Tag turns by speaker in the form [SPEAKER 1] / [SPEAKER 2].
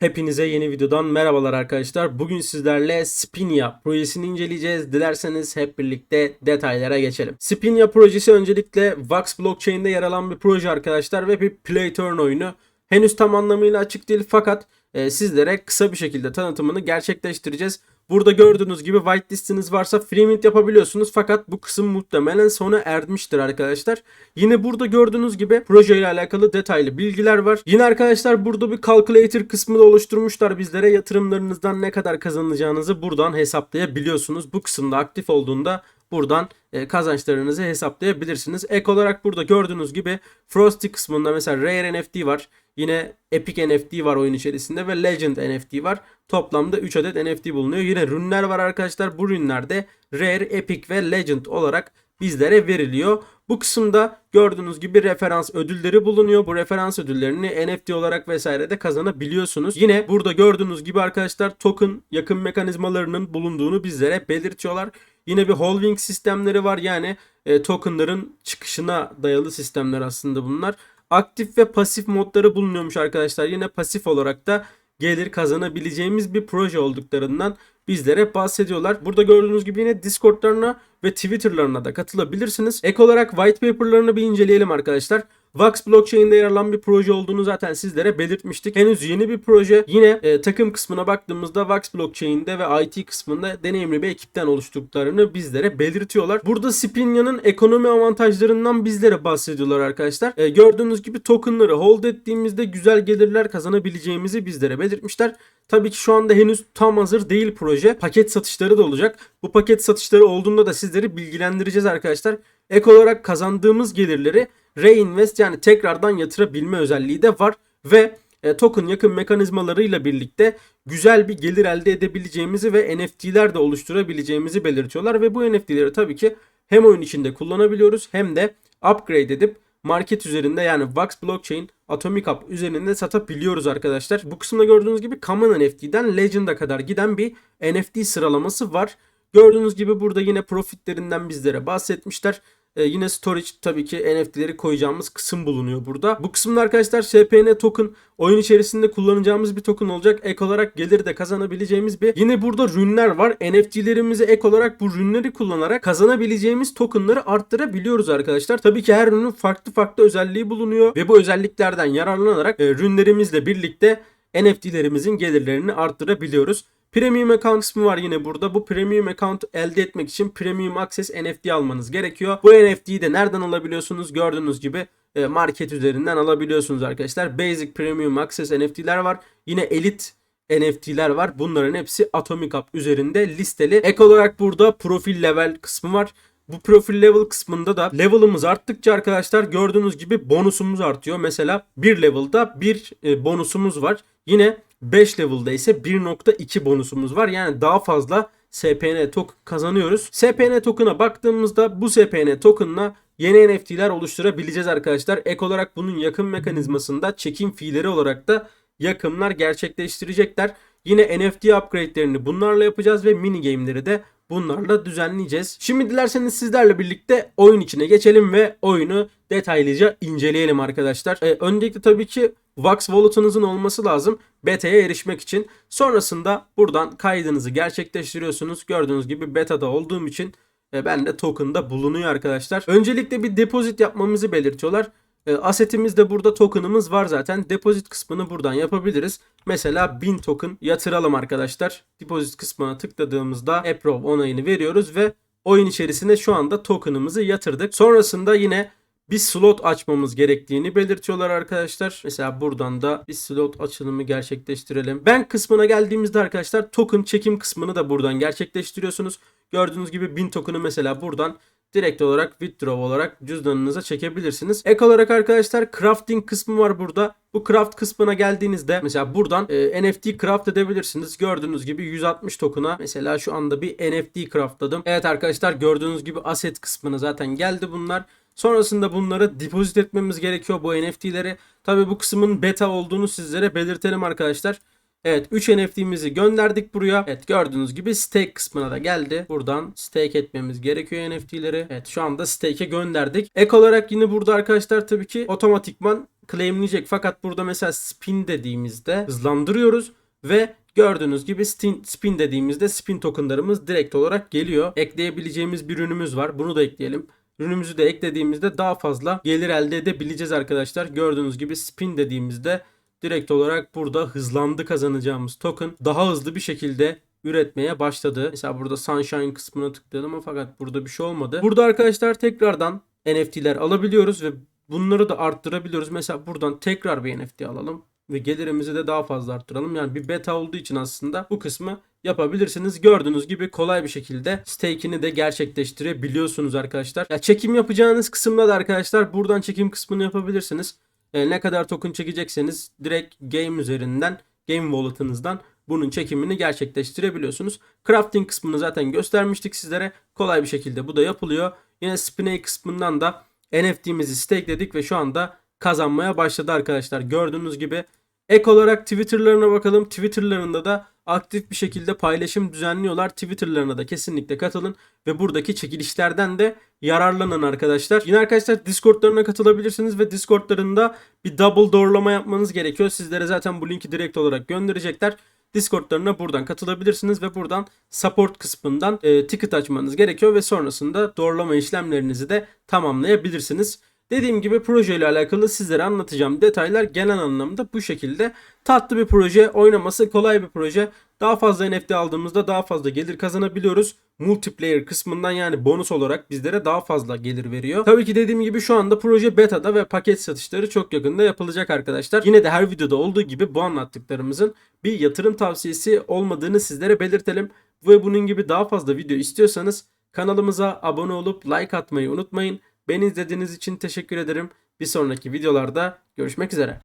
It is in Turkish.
[SPEAKER 1] Hepinize yeni videodan merhabalar arkadaşlar. Bugün sizlerle Spinia projesini inceleyeceğiz. Dilerseniz hep birlikte detaylara geçelim. Spinia projesi öncelikle Vax Blockchain'de yer alan bir proje arkadaşlar ve bir play turn oyunu. Henüz tam anlamıyla açık değil fakat e, sizlere kısa bir şekilde tanıtımını gerçekleştireceğiz. Burada gördüğünüz gibi whitelist'iniz varsa free mint yapabiliyorsunuz fakat bu kısım muhtemelen sona ermiştir arkadaşlar. Yine burada gördüğünüz gibi proje ile alakalı detaylı bilgiler var. Yine arkadaşlar burada bir calculator kısmı da oluşturmuşlar bizlere. Yatırımlarınızdan ne kadar kazanacağınızı buradan hesaplayabiliyorsunuz. Bu kısımda aktif olduğunda buradan e, kazançlarınızı hesaplayabilirsiniz. Ek olarak burada gördüğünüz gibi Frosty kısmında mesela Rare NFT var. Yine Epic NFT var oyun içerisinde ve Legend NFT var. Toplamda 3 adet NFT bulunuyor. Yine rünler var arkadaşlar. Bu rünlerde Rare, Epic ve Legend olarak bizlere veriliyor. Bu kısımda gördüğünüz gibi referans ödülleri bulunuyor. Bu referans ödüllerini NFT olarak vesaire de kazanabiliyorsunuz. Yine burada gördüğünüz gibi arkadaşlar token yakın mekanizmalarının bulunduğunu bizlere belirtiyorlar. Yine bir holding sistemleri var. Yani e, tokenların çıkışına dayalı sistemler aslında bunlar. Aktif ve pasif modları bulunuyormuş arkadaşlar. Yine pasif olarak da gelir kazanabileceğimiz bir proje olduklarından bizlere bahsediyorlar. Burada gördüğünüz gibi yine Discord'larına ve Twitter'larına da katılabilirsiniz. Ek olarak white paper'larını bir inceleyelim arkadaşlar. Vax Blockchain'de yer alan bir proje olduğunu zaten sizlere belirtmiştik. Henüz yeni bir proje. Yine e, takım kısmına baktığımızda Vax Blockchain'de ve IT kısmında deneyimli bir ekipten oluşturduklarını bizlere belirtiyorlar. Burada Spinia'nın ekonomi avantajlarından bizlere bahsediyorlar arkadaşlar. E, gördüğünüz gibi tokenları hold ettiğimizde güzel gelirler kazanabileceğimizi bizlere belirtmişler. Tabii ki şu anda henüz tam hazır değil proje. Paket satışları da olacak. Bu paket satışları olduğunda da sizleri bilgilendireceğiz arkadaşlar. Ek olarak kazandığımız gelirleri reinvest yani tekrardan yatırabilme özelliği de var ve e, token yakın mekanizmalarıyla birlikte güzel bir gelir elde edebileceğimizi ve NFT'ler de oluşturabileceğimizi belirtiyorlar ve bu NFT'leri tabii ki hem oyun içinde kullanabiliyoruz hem de upgrade edip market üzerinde yani Vax Blockchain Atomic Up üzerinde satabiliyoruz arkadaşlar. Bu kısımda gördüğünüz gibi Common NFT'den Legend'a kadar giden bir NFT sıralaması var. Gördüğünüz gibi burada yine profitlerinden bizlere bahsetmişler. Ee, yine storage tabii ki NFT'leri koyacağımız kısım bulunuyor burada. Bu kısımda arkadaşlar SPN token oyun içerisinde kullanacağımız bir token olacak. Ek olarak gelir de kazanabileceğimiz bir. Yine burada rünler var. NFT'lerimizi ek olarak bu rünleri kullanarak kazanabileceğimiz tokenları arttırabiliyoruz arkadaşlar. Tabii ki her ürünün farklı farklı özelliği bulunuyor ve bu özelliklerden yararlanarak e, rünlerimizle birlikte NFT'lerimizin gelirlerini arttırabiliyoruz. Premium account kısmı var yine burada. Bu premium account elde etmek için premium access NFT almanız gerekiyor. Bu NFT'yi de nereden alabiliyorsunuz? Gördüğünüz gibi e, market üzerinden alabiliyorsunuz arkadaşlar. Basic Premium Access NFT'ler var. Yine Elite NFT'ler var. Bunların hepsi Atomic Up üzerinde listeli. Ek olarak burada profil level kısmı var. Bu profil level kısmında da level'ımız arttıkça arkadaşlar gördüğünüz gibi bonusumuz artıyor. Mesela bir level'da bir e, bonusumuz var. Yine 5 level'da ise 1.2 bonusumuz var. Yani daha fazla SPN token kazanıyoruz. SPN token'a baktığımızda bu SPN token'la yeni NFT'ler oluşturabileceğiz arkadaşlar. Ek olarak bunun yakın mekanizmasında çekim fiilleri olarak da yakımlar gerçekleştirecekler. Yine NFT upgrade'lerini bunlarla yapacağız ve mini game'leri de bunlarla düzenleyeceğiz. Şimdi dilerseniz sizlerle birlikte oyun içine geçelim ve oyunu detaylıca inceleyelim arkadaşlar. Ee, öncelikle tabii ki Vax Wallet'ınızın olması lazım beta'ya erişmek için. Sonrasında buradan kaydınızı gerçekleştiriyorsunuz. Gördüğünüz gibi beta'da olduğum için e, ben de token'da bulunuyor arkadaşlar. Öncelikle bir depozit yapmamızı belirtiyorlar. E, asetimizde burada token'ımız var zaten. Depozit kısmını buradan yapabiliriz. Mesela 1000 token yatıralım arkadaşlar. Depozit kısmına tıkladığımızda approve onayını veriyoruz ve oyun içerisinde şu anda token'ımızı yatırdık. Sonrasında yine bir slot açmamız gerektiğini belirtiyorlar arkadaşlar. Mesela buradan da bir slot açılımı gerçekleştirelim. Bank kısmına geldiğimizde arkadaşlar token çekim kısmını da buradan gerçekleştiriyorsunuz. Gördüğünüz gibi 1000 token'ı mesela buradan direkt olarak withdraw olarak cüzdanınıza çekebilirsiniz. Ek olarak arkadaşlar crafting kısmı var burada. Bu craft kısmına geldiğinizde mesela buradan e, NFT craft edebilirsiniz. Gördüğünüz gibi 160 token'a mesela şu anda bir NFT craftladım. Evet arkadaşlar gördüğünüz gibi asset kısmına zaten geldi bunlar. Sonrasında bunları depozit etmemiz gerekiyor bu NFT'leri. Tabi bu kısmın beta olduğunu sizlere belirtelim arkadaşlar. Evet 3 NFT'mizi gönderdik buraya. Evet gördüğünüz gibi stake kısmına da geldi. Buradan stake etmemiz gerekiyor NFT'leri. Evet şu anda stake'e gönderdik. Ek olarak yine burada arkadaşlar tabii ki otomatikman claimleyecek. Fakat burada mesela spin dediğimizde hızlandırıyoruz ve gördüğünüz gibi spin, dediğimizde spin tokenlarımız direkt olarak geliyor. Ekleyebileceğimiz bir ürünümüz var. Bunu da ekleyelim. Ürünümüzü de eklediğimizde daha fazla gelir elde edebileceğiz arkadaşlar. Gördüğünüz gibi spin dediğimizde direkt olarak burada hızlandı kazanacağımız token daha hızlı bir şekilde üretmeye başladı. Mesela burada Sunshine kısmına tıkladım ama fakat burada bir şey olmadı. Burada arkadaşlar tekrardan NFT'ler alabiliyoruz ve bunları da arttırabiliyoruz. Mesela buradan tekrar bir NFT alalım ve gelirimizi de daha fazla arttıralım. Yani bir beta olduğu için aslında bu kısmı yapabilirsiniz. Gördüğünüz gibi kolay bir şekilde stake'ini de gerçekleştirebiliyorsunuz arkadaşlar. Ya çekim yapacağınız kısımda da arkadaşlar buradan çekim kısmını yapabilirsiniz. E, ne kadar token çekecekseniz direkt game üzerinden game wallet'ınızdan bunun çekimini gerçekleştirebiliyorsunuz. Crafting kısmını zaten göstermiştik sizlere. Kolay bir şekilde bu da yapılıyor. Yine Spinay kısmından da NFT'mizi stakeledik ve şu anda kazanmaya başladı arkadaşlar. Gördüğünüz gibi ek olarak Twitter'larına bakalım. Twitter'larında da aktif bir şekilde paylaşım düzenliyorlar. Twitter'larına da kesinlikle katılın ve buradaki çekilişlerden de yararlanın arkadaşlar. Yine arkadaşlar Discord'larına katılabilirsiniz ve Discord'larında bir double doğrulama yapmanız gerekiyor. Sizlere zaten bu linki direkt olarak gönderecekler. Discord'larına buradan katılabilirsiniz ve buradan support kısmından e, ticket açmanız gerekiyor ve sonrasında doğrulama işlemlerinizi de tamamlayabilirsiniz. Dediğim gibi proje ile alakalı sizlere anlatacağım detaylar genel anlamda bu şekilde. Tatlı bir proje, oynaması kolay bir proje. Daha fazla NFT aldığımızda daha fazla gelir kazanabiliyoruz. Multiplayer kısmından yani bonus olarak bizlere daha fazla gelir veriyor. Tabii ki dediğim gibi şu anda proje beta'da ve paket satışları çok yakında yapılacak arkadaşlar. Yine de her videoda olduğu gibi bu anlattıklarımızın bir yatırım tavsiyesi olmadığını sizlere belirtelim. Ve bunun gibi daha fazla video istiyorsanız kanalımıza abone olup like atmayı unutmayın. Beni izlediğiniz için teşekkür ederim. Bir sonraki videolarda görüşmek üzere.